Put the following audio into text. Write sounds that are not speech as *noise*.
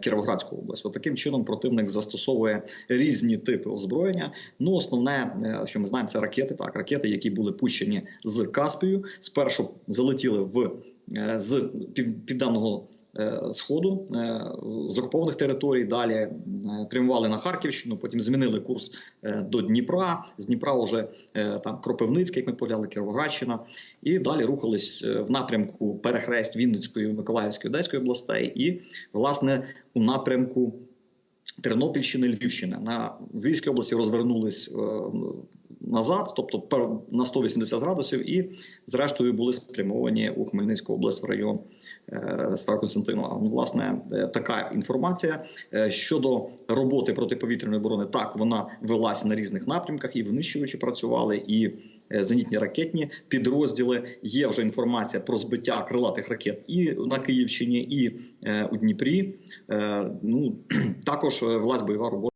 Кіровоградську область. От таким чином противник застосовує різні типи озброєння. Ну, основне, е, що ми знаємо, це ракети. Так, ракети, які були пущені з Каспію, спершу залетіли в е, з пів- південного. Е, Сходу е, з окупованих територій. Далі е, прямували на Харківщину, потім змінили курс до Дніпра. З Дніпра вже там Кропивницький, як ми погляли, Кіровоградщина, і далі рухались в напрямку перехрест Вінницької, Миколаївської, Одеської областей, і власне у напрямку Тернопільщини, Львівщини. На Львівській області розвернулись назад, тобто на 180 градусів, і зрештою були спрямовані у Хмельницьку область в район е, Староконстантинова. Ну, власне, е, така інформація Е, щодо роботи протиповітряної оборони. Так вона велася на різних напрямках, і винищувачі працювали, і зенітні ракетні підрозділи. Є вже інформація про збиття крилатих ракет і на Київщині, і у Дніпрі. Ну *clears throat* також велась бойова робота.